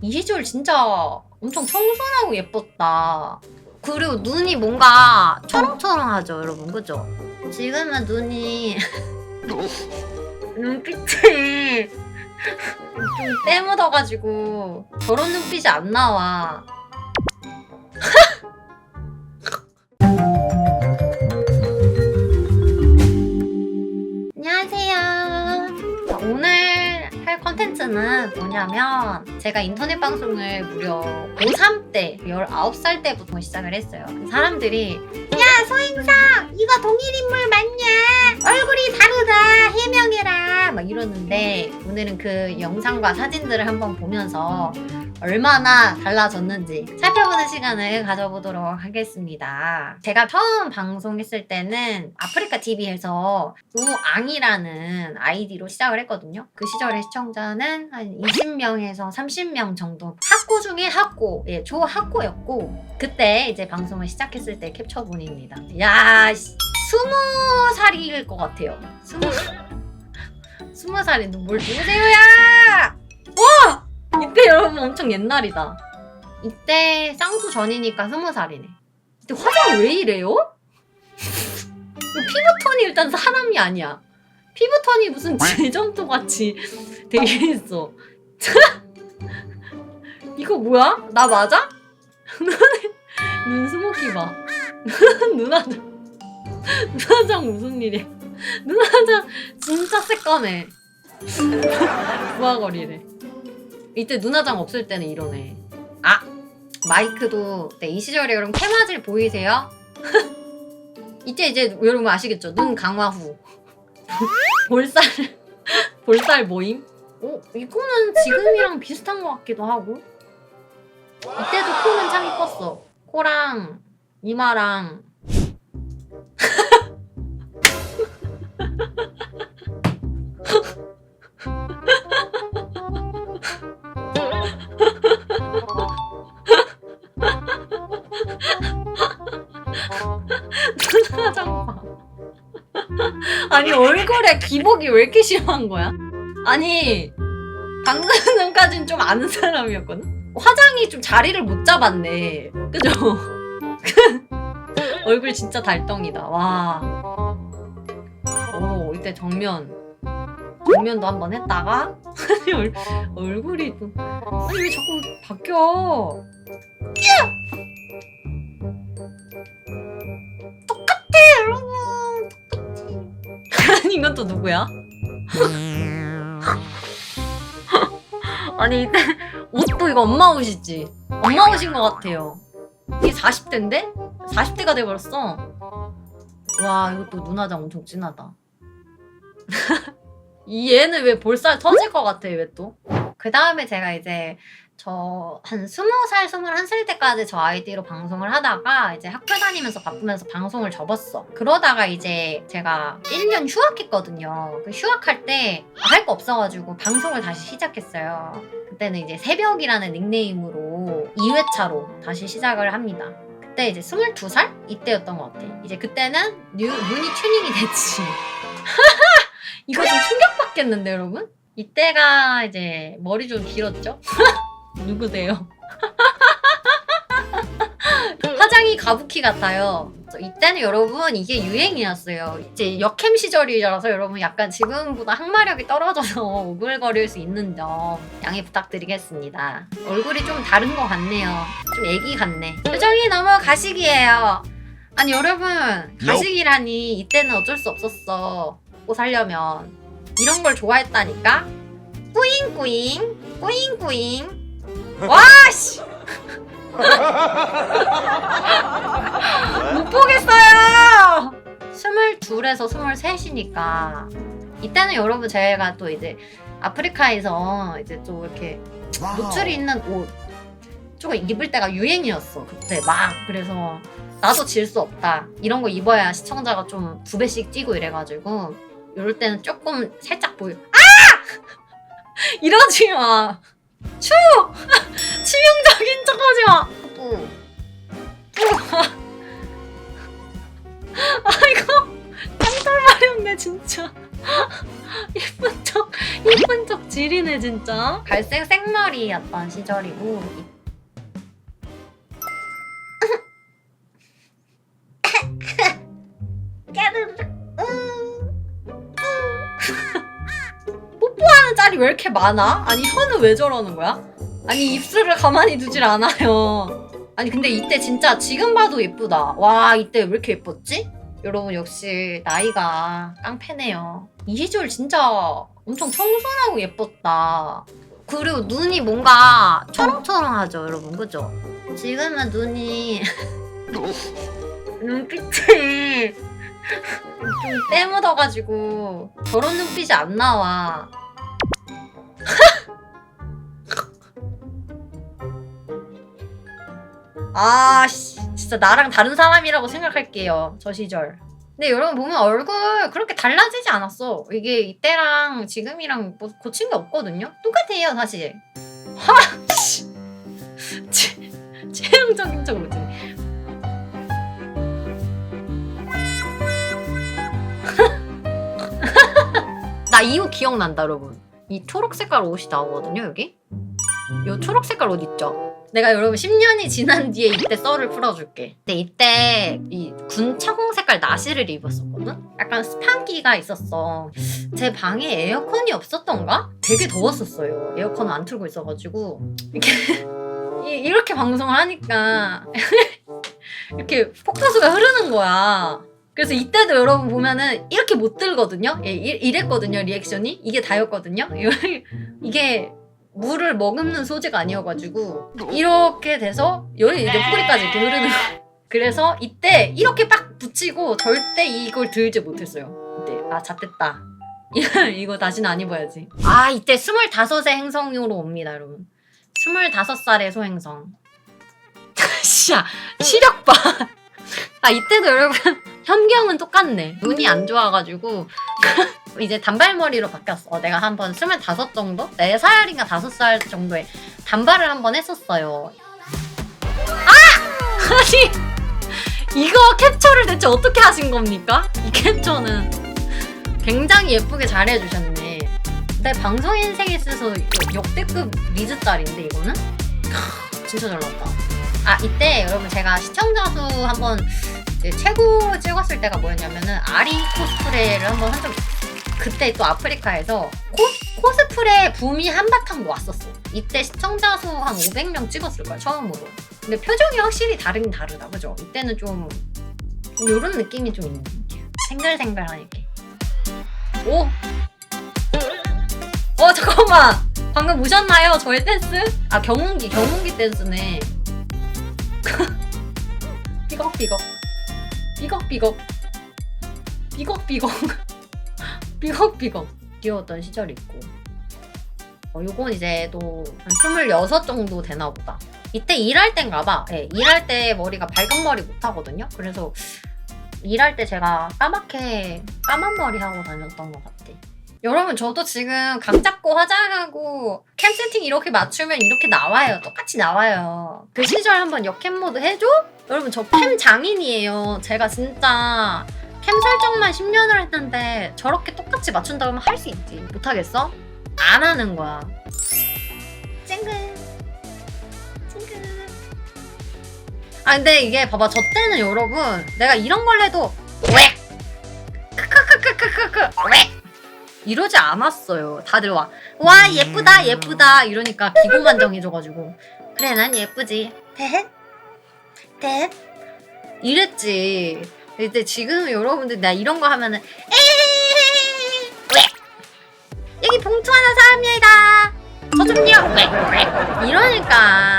이 시절 진짜 엄청 청순하고 예뻤다. 그리고 눈이 뭔가 초롱초롱하죠, 여러분, 그죠? 지금은 눈이 눈빛이 좀 때묻어가지고 저런 눈빛이 안 나와. 컨텐츠는 뭐냐면 제가 인터넷 방송을 무려 고3 때 19살 때부터 시작을 했어요. 그 사람들이 야 소행상 이거 동일인물 맞냐? 얼굴이 다르다 해명해라 막 이러는데 오늘은 그 영상과 사진들을 한번 보면서 얼마나 달라졌는지 살펴보는 시간을 가져보도록 하겠습니다. 제가 처음 방송했을 때는 아프리카 TV에서 우앙이라는 아이디로 시작을 했거든요. 그 시절의 시청자는 한 20명에서 30명 정도. 학고 중에 학고, 예, 조학고였고 그때 이제 방송을 시작했을 때 캡처본입니다. 야, 씨, 스무 살일 것 같아요. 스무 스무 살이 뭘 누구세요야? 와! 이때 여러분 엄청 옛날이다. 이때 쌍수 전이니까 스무 살이네. 이때 화장 왜 이래요? 피부톤이 일단 사람이 아니야. 피부톤이 무슨 제점토 같이 되어 있어. 이거 뭐야? 나 맞아? 눈 스모키 봐. 눈화장. 눈화장 무슨 일이야? 눈화장 진짜 새까매. 부하거리래. 이때 눈화장 없을 때는 이러네. 아! 마이크도 네, 이 시절에 여러분 캐마질 보이세요? 이때 이제 여러분 아시겠죠? 눈 강화 후. 볼살 볼살 모임? 어, 이거는 지금이랑 비슷한 것 같기도 하고. 이때도 코는 참 이뻤어. 코랑 이마랑 아니 얼굴에 기복이 왜 이렇게 심한 거야? 아니 방금 전까진 좀 아는 사람이었거든? 화장이 좀 자리를 못 잡았네. 그죠? 얼굴 진짜 달덩이다. 와. 오, 이때 정면. 정면도 한번 했다가 아니, 얼, 얼굴이 좀 아니 왜 자꾸 바뀌어? 똑 똑같아 아니 이건 또 누구야? 아니 이때 옷도 이거 엄마 옷이지 엄마 옷인 것 같아요 이게 40대인데? 40대가 돼버렸어 와 이것도 눈화장 엄청 진하다 이 얘는 왜 볼살 터질 것 같아 왜 또? 그 다음에 제가 이제 저한 20살, 21살 때까지 저 아이디로 방송을 하다가 이제 학교 다니면서 바쁘면서 방송을 접었어. 그러다가 이제 제가 1년 휴학했거든요. 그 휴학할 때 할 거 없어가지고 방송을 다시 시작했어요. 그때는 이제 새벽이라는 닉네임으로 2회차로 다시 시작을 합니다. 그때 이제 22살? 이때였던 것 같아. 이제 그때는 뉴, 눈이 튜닝이 됐지. 이거 좀 충격받겠는데 여러분? 이때가 이제 머리 좀 길었죠? 누구세요? 화장이 가부키 같아요. 이때는 여러분 이게 유행이었어요. 이제 역캠 시절이라서 여러분 약간 지금보다 항마력이 떨어져서 오글거릴 수 있는 점 양해 부탁드리겠습니다. 얼굴이 좀 다른 것 같네요. 좀 애기 같네. 표정이 너무 가식이에요. 아니 여러분 가식이라니 이때는 어쩔 수 없었어. 먹고 살려면 이런 걸 좋아했다니까. 꾸잉꾸잉 꾸잉꾸잉. 와씨. 못 보겠어요. 스물둘에서 스물셋이니까. 이때는 여러분 제가 또 이제 아프리카에서 이제 좀 이렇게 노출이 있는 옷 조금 입을 때가 유행이었어 그때 막. 그래서 나도 질 수 없다. 이런 거 입어야 시청자가 좀 두 배씩 뛰고 이래가지고 이럴 때는 조금 살짝 보여. 아! 이러지 마 추! 치명적인 척하지 마 뿌. 뿌. 아이고 짱돌 마렵네 진짜 예쁜 척 예쁜 척 지리네 진짜. 갈색 생머리였던 시절이고 왜 이렇게 많아? 아니 혀는 왜 저러는 거야? 아니 입술을 가만히 두질 않아요. 아니 근데 이때 진짜 지금 봐도 예쁘다. 와 이때 왜 이렇게 예뻤지? 여러분 역시 나이가 깡패네요. 이 시절 진짜 엄청 청순하고 예뻤다. 그리고 눈이 뭔가 초롱초롱하죠 여러분 그죠? 지금은 눈이 눈빛이 좀 때묻어가지고 저런 눈빛이 안 나와. 아, 씨, 진짜 나랑 다른 사람이라고 생각할게요. 저 시절. 근데 여러분 보면 얼굴 그렇게 달라지지 않았어. 이게 이때랑 지금이랑 뭐 고친 게 없거든요. 똑같아요, 사실. 하, 씨. 체- 체형적인 척 뭐지? 나 이 옷 기억난다, 여러분. 이 초록 색깔 옷이 나오거든요, 여기. 요 초록 색깔 옷 있죠? 내가 여러분 10년이 지난 뒤에 이때 썰을 풀어줄게. 근데 이때 이 군청 색깔 나시를 입었었거든? 약간 스판기가 있었어. 제 방에 에어컨이 없었던가? 되게 더웠었어요. 에어컨 안 틀고 있어가지고. 이렇게, 이- 이렇게 방송을 하니까 이렇게 폭포수가 흐르는 거야. 그래서 이때도 여러분 보면은 이렇게 못 들거든요. 예, 이- 이랬거든요, 리액션이. 이게 다였거든요. 이게 물을 머금는 소재가 아니어가지고 이렇게 돼서 여기 이제 뿌리까지 이렇게 흐르는 거. 그래서 이때 이렇게 빡 붙이고 절대 이걸 들지 못했어요. 이때 아 잣됐다. 이거 다시는 안 입어야지. 아 이때 스물다섯의 행성으로 옵니다, 여러분. 스물다섯 살의 소행성. 씨야 시력 봐. 아 이때도 여러분 현경은 똑같네. 눈이 안 좋아가지고 이제 단발머리로 바뀌었어. 어, 내가 한번 스물다섯 정도? 네 살인가 다섯 살 정도에 단발을 한 번 했었어요. 아! 아니 이거 캡처를 대체 어떻게 하신 겁니까? 이 캡처는 굉장히 예쁘게 잘 해주셨네. 내 방송 인생에 있어서 역- 역대급 리즈짤인데 이거는? 캬, 진짜 잘 나왔다. 아 이때 여러분 제가 시청자 수 한번 최고 찍었을 때가 뭐였냐면은 아리 코스프레를 한번 한 적이 있어요. 그때 또 아프리카에서 코, 코스프레 붐이 한바탕 왔었어. 이때 시청자 수 한 500명 찍었을 거야 처음으로. 근데 표정이 확실히 다르긴 다르다, 그죠? 이때는 좀 이런 느낌이 좀 있는 게 생글생글하니까. 오, 어 잠깐만, 방금 보셨나요? 저의 댄스? 아 경운기, 경운기 댄스네. 삐걱삐걱, 삐걱삐걱, 삐걱삐걱. 삐걱삐걱 귀여웠던 시절이 있고. 어, 요건 이제 또한 26 정도 되나 보다. 이때 일할 땐가 봐. 예, 일할 때 머리가 밝은 머리 못 하거든요. 그래서 일할 때 제가 까맣게 까만 머리 하고 다녔던 것 같아. 여러분 저도 지금 각 잡고 화장하고 캠 세팅 이렇게 맞추면 이렇게 나와요. 똑같이 나와요. 그 시절 한번 역캠 모드 해줘? 여러분 저 캠 장인이에요. 제가 진짜 캠 설정만 10년을 했는데 저렇게 똑같이 맞춘다고 하면 할 수 있지. 못하겠어? 안 하는 거야. 찡긋. 찡긋. 아, 근데 이게 봐봐. 저 때는 여러분, 내가 이런 걸 해도, 왜? 크크크크크크크, 왜? 이러지 않았어요. 다들 와, 와, 예쁘다, 예쁘다. 이러니까 기고만정해줘가지고. 그래, 난 예쁘지. 대헷? 대헷? 이랬지. 근데 지금 여러분들 나 이런 거 하면은 에이 왜 여기 봉투 하나 사합니다 저 좀요 이러니까